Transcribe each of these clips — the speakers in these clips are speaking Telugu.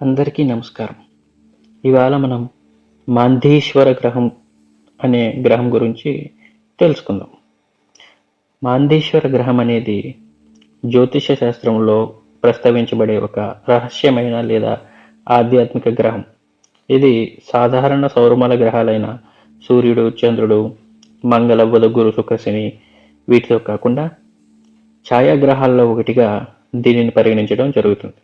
అందరికీ నమస్కారం. ఇవాళ మనం మాంధీశ్వర గ్రహం అనే గ్రహం గురించి తెలుసుకుందాం. మాంధీశ్వర గ్రహం అనేది జ్యోతిష శాస్త్రంలో ప్రస్తావించబడే ఒక రహస్యమైన లేదా ఆధ్యాత్మిక గ్రహం. ఇది సాధారణ సౌరమల గ్రహాలైన సూర్యుడు చంద్రుడు మంగళ బుధ గురు శుక్రశని వీటితో కాకుండా ఛాయాగ్రహాల్లో ఒకటిగా దీనిని పరిగణించడం జరుగుతుంది.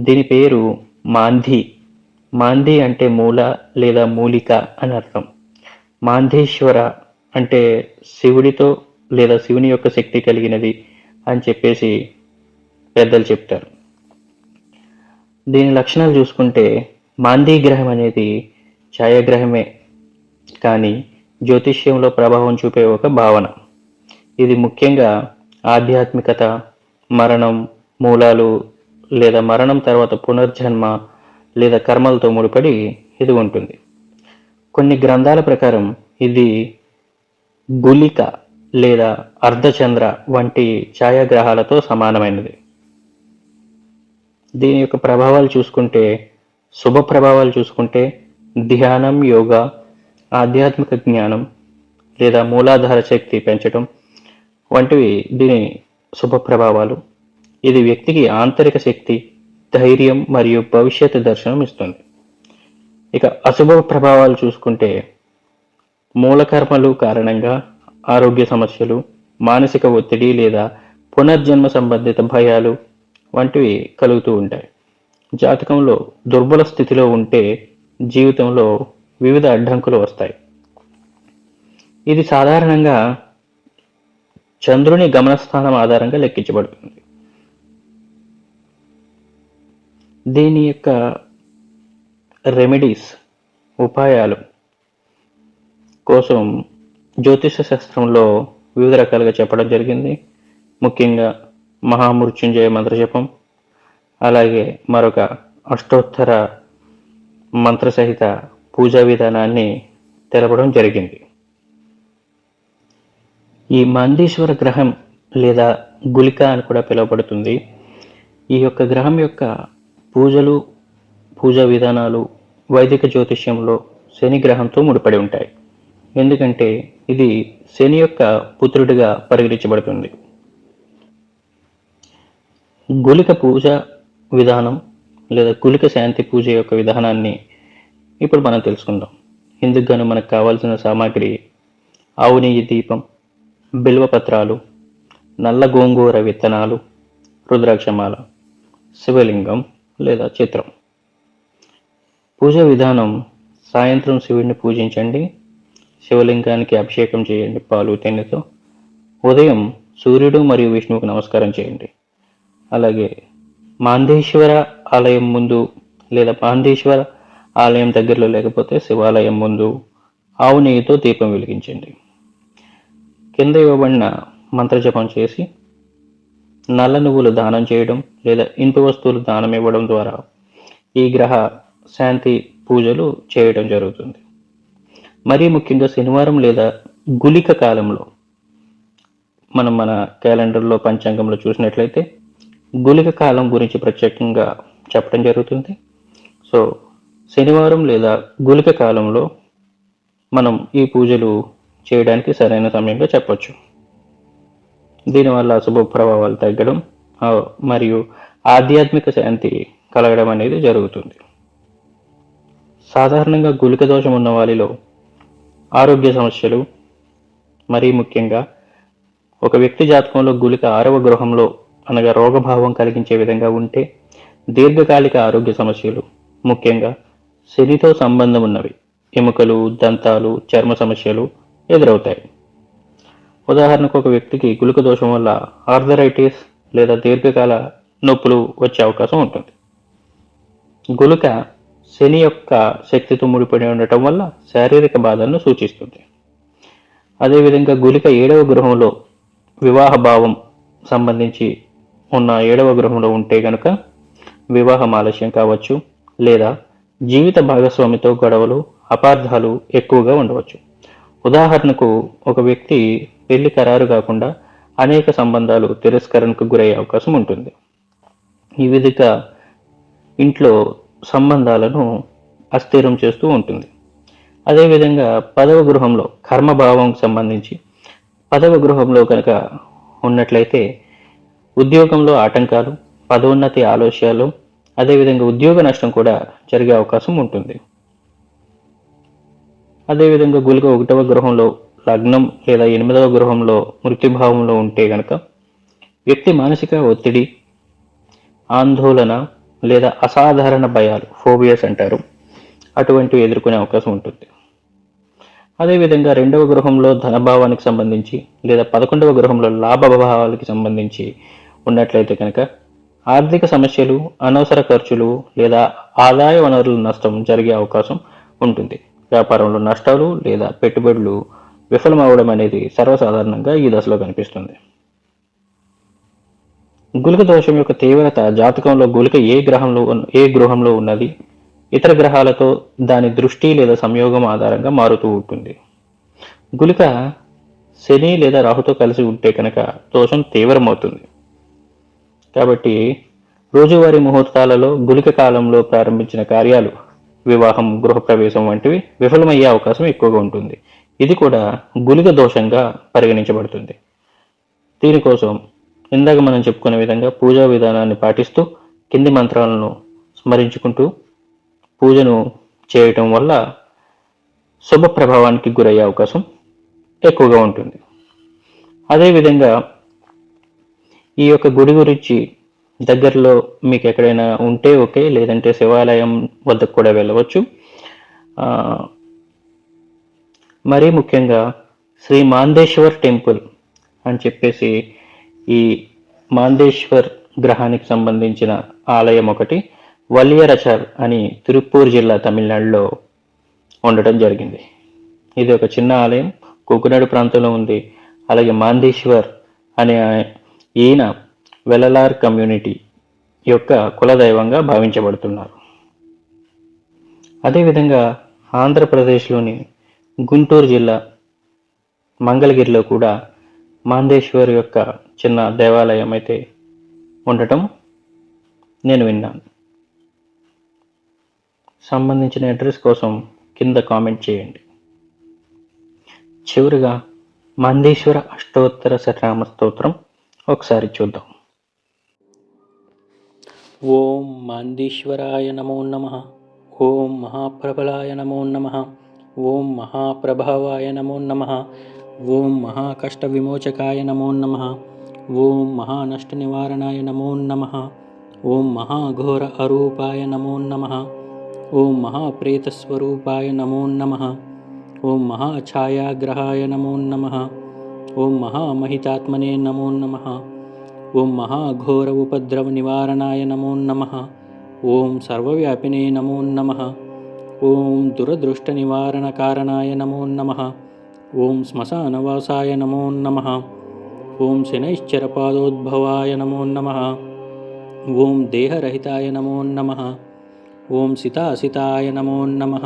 దీని పేరు మాంధి. మాంధి అంటే మూల లేదా మూలిక అని అర్థం. మాంధేశ్వర అంటే శివుడితో లేదా శివుని యొక్క శక్తి కలిగినది అని చెప్పేసి పెద్దలు చెప్తారు. దీని లక్షణాలు చూసుకుంటే మాంధీ గ్రహం అనేది ఛాయాగ్రహమే కానీ జ్యోతిష్యంలో ప్రభావం చూపే ఒక భావన. ఇది ముఖ్యంగా ఆధ్యాత్మికత మరణం మూలాలు లేదా మరణం తర్వాత పునర్జన్మ లేదా కర్మలతో ముడిపడి ఇది ఉంటుంది. కొన్ని గ్రంథాల ప్రకారం ఇది గులిక లేదా అర్ధచంద్ర వంటి ఛాయాగ్రహాలతో సమానమైనది. దీని యొక్క ప్రభావాలు చూసుకుంటే శుభ ప్రభావాలు చూసుకుంటే ధ్యానం యోగా ఆధ్యాత్మిక జ్ఞానం లేదా మూలాధార శక్తి పెంచడం వంటివి దీని శుభ ప్రభావాలు. ఇది వ్యక్తికి ఆంతరిక శక్తి ధైర్యం మరియు భవిష్యత్తు దర్శనం ఇస్తుంది. ఇక అశుభ ప్రభావాలు చూసుకుంటే మూలకర్మలు కారణంగా ఆరోగ్య సమస్యలు మానసిక ఒత్తిడి లేదా పునర్జన్మ సంబంధిత భయాలు వంటివి కలుగుతూ ఉంటాయి. జాతకంలో దుర్బల స్థితిలో ఉంటే జీవితంలో వివిధ అడ్డంకులు వస్తాయి. ఇది సాధారణంగా చంద్రుని గమనస్థానం ఆధారంగా లెక్కించబడుతుంది. దీని యొక్క రెమెడీస్ ఉపాయాలు కోసం జ్యోతిష శాస్త్రంలో వివిధ రకాలుగా చెప్పడం జరిగింది. ముఖ్యంగా మహామృత్యుంజయ మంత్రజపం అలాగే మరొక అష్టోత్తర మంత్రసహిత పూజా విధానాన్ని తెలపడం జరిగింది. ఈ మందీశ్వర గ్రహం లేదా గులిక అని కూడా పిలువబడుతుంది. ఈ యొక్క గ్రహం యొక్క పూజలు పూజా విధానాలు వైదిక జ్యోతిష్యంలో శని గ్రహంతో ముడిపడి ఉంటాయి. ఎందుకంటే ఇది శని యొక్క పుత్రుడిగా పరిగణించబడుతుంది. గులిక పూజ విధానం లేదా గులిక శాంతి పూజ యొక్క విధానాన్ని ఇప్పుడు మనం తెలుసుకుందాం. ఇందుకు గాను మనకు కావాల్సిన సామాగ్రి ఆవు నెయ్యి దీపం బిల్వపత్రాలు నల్ల గోంగూర విత్తనాలు రుద్రాక్షమాల శివలింగం లేదా చిత్రం. పూజ విధానం సాయంత్రం శివుడిని పూజించండి శివలింగానికి అభిషేకం చేయండి పాలు తేనెతో. ఉదయం సూర్యుడు మరియు విష్ణువుకు నమస్కారం చేయండి. అలాగే మాందేశ్వర ఆలయం ముందు లేదా మాందేశ్వర ఆలయం దగ్గరలో లేకపోతే శివాలయం ముందు ఆవు నెయ్యితో దీపం వెలిగించండి. కింద ఇవ్వబడిన మంత్రజపం చేసి నల్ల నువ్వులు దానం చేయడం లేదా ఇంటి వస్తువులు దానం ఇవ్వడం ద్వారా ఈ గ్రహ శాంతి పూజలు చేయడం జరుగుతుంది. మరీ ముఖ్యంగా శనివారం లేదా గులిక కాలంలో మనం మన క్యాలెండర్లో పంచాంగంలో చూసినట్లయితే గులిక కాలం గురించి ప్రత్యేకంగా చెప్పడం జరుగుతుంది. సో శనివారం లేదా గులిక కాలంలో మనం ఈ పూజలు చేయడానికి సరైన సమయంగా చెప్పొచ్చు. దీనివల్ల శుభ ప్రభావాలు తగ్గడం మరియు ఆధ్యాత్మిక శాంతి కలగడం అనేది జరుగుతుంది. సాధారణంగా గులిక దోషం ఉన్న వారిలో ఆరోగ్య సమస్యలు మరీ ముఖ్యంగా ఒక వ్యక్తి జాతకంలో గులిక ఆరవ గృహంలో అనగా రోగభావం కలిగించే విధంగా ఉంటే దీర్ఘకాలిక ఆరోగ్య సమస్యలు ముఖ్యంగా శనితో సంబంధం ఉన్నవి. ఎముకలు దంతాలు చర్మ సమస్యలు ఎదురవుతాయి. ఉదాహరణకు ఒక వ్యక్తికి గుళిక దోషం వల్ల ఆర్థరైటిస్ లేదా దీర్ఘకాల నొప్పులు వచ్చే అవకాశం ఉంటుంది. గుళిక శని యొక్క శక్తితో ముడిపడి ఉండటం వల్ల శారీరక బాధలను సూచిస్తుంది. అదేవిధంగా గుళిక ఏడవ గృహంలో వివాహ భావం సంబంధించి ఉన్న ఏడవ గృహంలో ఉంటే గనుక వివాహం ఆలస్యం కావచ్చు లేదా జీవిత భాగస్వామితో గొడవలు అపార్థాలు ఎక్కువగా ఉండవచ్చు. ఉదాహరణకు ఒక వ్యక్తి పెళ్ళి ఖరారు కాకుండా అనేక సంబంధాలు తిరస్కరణకు గురయ్యే అవకాశం ఉంటుంది. ఈ విధంగా ఇంట్లో సంబంధాలను అస్థిరం చేస్తూ ఉంటుంది. అదేవిధంగా పదవ గృహంలో కర్మభావంకి సంబంధించి పదవ గృహంలో కనుక ఉన్నట్లయితే ఉద్యోగంలో ఆటంకాలు పదోన్నతి ఆలోచనలు అదేవిధంగా ఉద్యోగ నష్టం కూడా జరిగే అవకాశం ఉంటుంది. అదేవిధంగా గులుగ ఒకటవ గృహంలో లగ్నం లేదా ఎనిమిదవ గృహంలో మృత్యుభావంలో ఉంటే గనక వ్యక్తి మానసిక ఒత్తిడి ఆందోళన లేదా అసాధారణ భయాలు ఫోబియస్ అంటారు. అటువంటివి ఎదుర్కొనే అవకాశం ఉంటుంది. అదేవిధంగా రెండవ గృహంలో ధనభావానికి సంబంధించి లేదా పదకొండవ గృహంలో లాభభావాలకి సంబంధించి ఉన్నట్లయితే కనుక ఆర్థిక సమస్యలు అనవసర ఖర్చులు లేదా ఆదాయ వనరుల నష్టం జరిగే అవకాశం ఉంటుంది. వ్యాపారంలో నష్టాలు లేదా పెట్టుబడులు విఫలమవడం అనేది సర్వసాధారణంగా ఈ దశలో కనిపిస్తుంది. గులిక దోషం యొక్క తీవ్రత జాతకంలో గులిక ఏ గ్రహంలో ఉన్న- ఏ గృహంలో ఉన్నది? ఇతర గ్రహాలతో దాని దృష్టి లేదా సంయోగం ఆధారంగా మారుతూ ఉంటుంది. గులిక శని లేదా రాహుతో కలిసి ఉంటే కనుక దోషం తీవ్రమవుతుంది. కాబట్టి రోజువారీ ముహూర్తాలలో గులిక కాలంలో ప్రారంభించిన కార్యాలు వివాహం గృహప్రవేశం వంటివి విఫలమయ్యే అవకాశం ఎక్కువగా ఉంటుంది. ఇది కూడా గులిక దోషంగా పరిగణించబడుతుంది. దీనికోసం ఇందాక మనం చెప్పుకునే విధంగా పూజా విధానాన్ని పాటిస్తూ కింది మంత్రాలను స్మరించుకుంటూ పూజను చేయటం వల్ల శుభ ప్రభావానికి గురయ్యే అవకాశం ఎక్కువగా ఉంటుంది. అదేవిధంగా ఈ యొక్క గుడి గురించి దగ్గరలో మీకు ఎక్కడైనా ఉంటే ఓకే లేదంటే శివాలయం వద్దకు కూడా వెళ్ళవచ్చు. మరీ ముఖ్యంగా శ్రీ మాందేశ్వర్ టెంపుల్ అని చెప్పేసి ఈ మాందేశ్వర్ గ్రహానికి సంబంధించిన ఆలయం ఒకటి వలియరచర్ అని తిరుప్పూర్ జిల్లా తమిళనాడులో ఉండటం జరిగింది. ఇది ఒక చిన్న ఆలయం. కుకునాడు ప్రాంతంలో ఉంది. అలాగే మాందేశ్వర్ అనే ఈయన వెలలార్ కమ్యూనిటీ యొక్క కులదైవంగా భావించబడుతున్నారు. అదేవిధంగా ఆంధ్రప్రదేశ్లోని గుంటూరు జిల్లా మంగళగిరిలో కూడా మాందేశ్వర్ యొక్క చిన్న దేవాలయం అయితే ఉండటం నేను విన్నాను. సంబంధించిన అడ్రస్ కోసం కింద కామెంట్ చేయండి. చివరిగా మందేశ్వర అష్టోత్తర శతనామ స్తోత్రం ఒకసారి చూద్దాం. ఓం మాందేశ్వరాయ నమో నమ. ఓం మహాప్రబలాయ నమో నమ. ॐ महाप्रभावाय नमो नमः ॐ महाकष्टविमोचकाय नमो नमः ॐ महानष्टनिवारणाय नमो नमः ॐ महाघोर अरूपाय नमो नमः ॐ महाप्रेतस्वरूपाय नमो नमः ॐ महाछायाग्रहाय नमो नमः ॐ महामहितात्मने नमो नमः ॐ महाघोर उपद्रवनिवारणाय नमो नमः ॐ सर्वव्यापिने नमो नमोन्नमः ॐ दुरदृष्टनिवारणकारणाय नमो नमः ॐ श्मशानवासाय नमो नमः ॐ शनैश्चरपादोद्भवाय नमो नमः ॐ देहरहिताय नमो नमः ॐ सितासिताय नमो नमः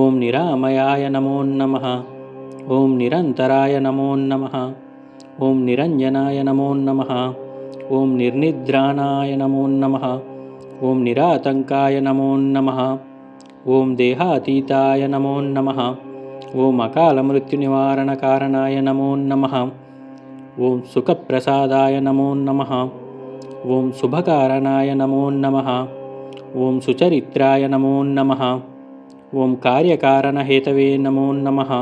ॐ निरामयाय नमो नमः ॐ निरन्तराय नमो नमः ॐ निरञ्जनाय नमो नमः ॐ निर्निद्राणाय नमो नमः ॐ निरातङ्काय नमो नमः ॐ देहातीताय नमोन्नमः ॐ अकालमृत्युनिवारणकारणाय नमोन्नमः ॐ सुखप्रसादाय नमोन्नमः ॐ शुभकारणाय नमोन्नमः ॐ सुचरित्राय नमोन्नमः ॐ कार्यकारणहेतवे नमोन्नमः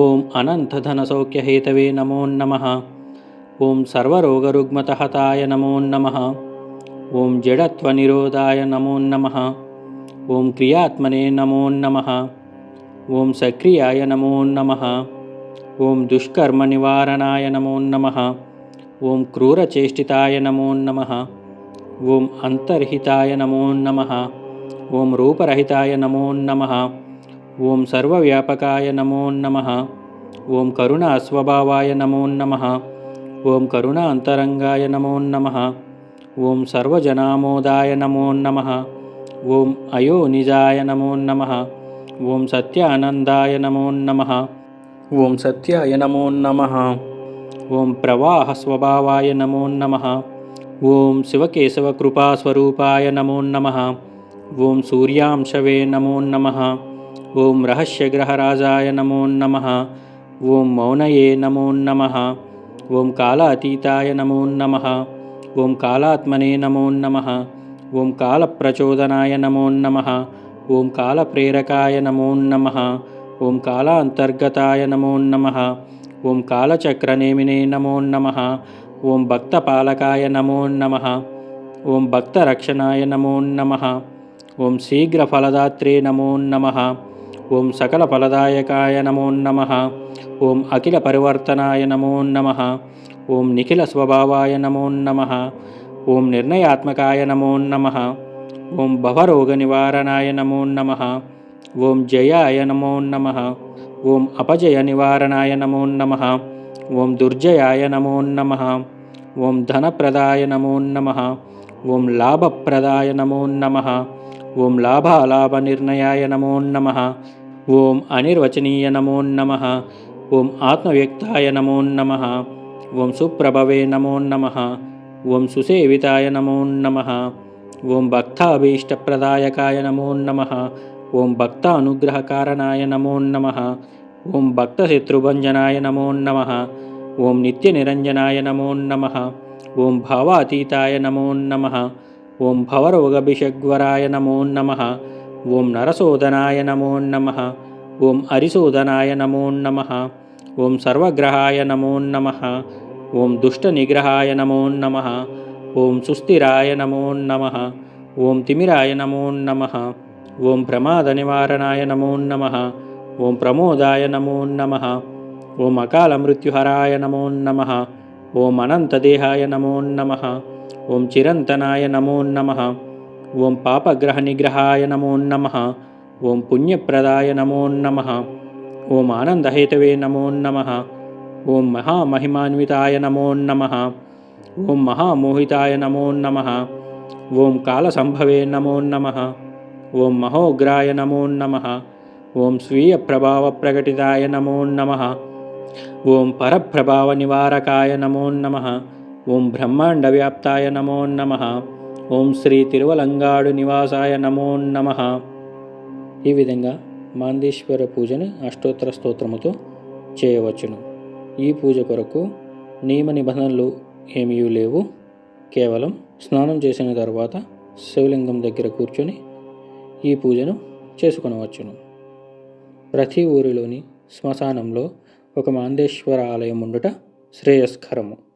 ॐ अनन्तधनसौक्यहेतवे नमोन्नमः ॐ सर्वरोगरुग्मतहताय नमोन्नमः ॐ जडत्वनिरोधाय नमोन्नमः ॐ क्रियात्मने नमोन्नमः ॐ सक्रियाय नमोन्नमः ॐ दुष्कर्मनिवारणाय नमोन्नमः ॐ क्रूरचेष्टिताय नमोन्नमः ॐ अन्तर्हिताय नमोन्नमः ॐहिताय नमोन्नमः ॐ सर्वव्यापकाय नमो नमः ॐ करुणास्वभावाय नमो नमः ॐ करुणान्तरङ्गाय नमोन्नमः ॐ सर्वजनामोदाय नमो नमः ॐ अयोनिजाय नमो नमः ॐ सत्यानन्दाय नमो नमः ॐ सत्याय नमो नमः ॐ प्रवाहस्वभावाय नमो नमः ॐ शिवकेशवकृपास्वरूपाय नमो नमः ॐ सूर्यांशवे नमो नमः ॐ रहस्यग्रहराजाय नमो नमः ॐ मौनये नमो नमः ॐ कालातीताय नमो नमः ॐ कालात्मने नमो नमः ఓం కాలప్రచోదనాయ నమో నమ ఓం కాలప్రేరకాయ నమో నమ ఓం కాలాంతర్గతాయ నమో నమ ఓం కాలచక్రనేమినే నమో నమ ఓం భక్తపాలకాయ నమో నమ ఓం భక్తరక్షణాయ నమో నమ ఓం శీఘ్రఫలదాత్రే నమో నమ ఓం సకలఫలదాయకాయ నమో నమ ఓం అఖిల పరివర్తనాయ నమో నమ ఓం నిఖిల స్వభావాయ నమో నమ ఓం నిర్ణయాత్మకాయ నమో నమ ఓం భవరోగ నివారణాయ నమో నమ ఓం జయాయ నమో నమ ఓం అపజయ నివారణాయ నమో నమ ఓం దుర్జయాయ నమో నమ ఓం ధనప్రదాయ నమో నమ ఓం లాభప్రదాయ నమో నమ ఓం లాభాలాభ నిర్ణయాయ నమో నమ ఓం అనిర్వచనీయ నమో నమ ఓం ఆత్మవ్యక్తాయ నమో నమ ఓం సుప్రభవే నమో నమ ఓం సుసేవితాయ నమో నమ ఓం భక్తాభీష్టప్రదాయకాయ నమో నమ ఓం భక్త అనుగ్రహకారణాయ నమో నమ ఓం భక్తశత్రుభంజనాయ నమో నమ ఓం నిత్యనిరంజనాయ నమో నమ ఓం భావాతీతాయ నమో నమ ఓం భవరోగభిషగ్వరాయ నమో నమ ఓం నరశోధనాయ నమో నమ ఓం అరిశోధనాయ నమో నమ ఓం సర్వగ్రహాయ నమో ॐ दुष्टनिग्रहाय नमोन्नमः ॐ सुस्थिराय नमो नमः ॐ तिमिराय नमोन्नमः ॐ प्रमादनिवारणाय नमोन्नमः ॐ प्रमोदाय नमोन्नमः ॐ अकालमृत्युहराय नमोन्नमः ॐ अनन्तदेहाय नमोन्नमः ॐ चिरन्तनाय नमो नमः ॐ पापग्रहनिग्रहाय नमो नमः ॐ पुण्यप्रदाय नमोन्नमः ॐ आनन्दहेतवे नमो नमः ఓం మహామహిమాన్వితాయ నమో ఓం మహామోహితాయ నమో ఓం కాలసంభవే నమో ఓం మహోగ్రాయ నమో ఓం స్వీయ ప్రభావ ప్రకటితాయ నమో. ఓం పరప్రభావ నివారకాయ నమో. ఓం బ్రహ్మాండ వ్యాప్తాయ నమో. ఓం శ్రీ తిరువలంగాడు నివాసాయ నమో. ఈ విధంగా మాందేశ్వర పూజని అష్టోత్తర స్తోత్రముతో చేయవచ్చును. ఈ పూజ కొరకు నియమ నిబంధనలు ఏమీ లేవు. కేవలం స్నానం చేసిన తర్వాత శివలింగం దగ్గర కూర్చొని ఈ పూజను చేసుకునవచ్చును. ప్రతి ఊరిలోని శ్మశానంలో ఒక మాందేశ్వర ఆలయం ఉండుట శ్రేయస్కరము.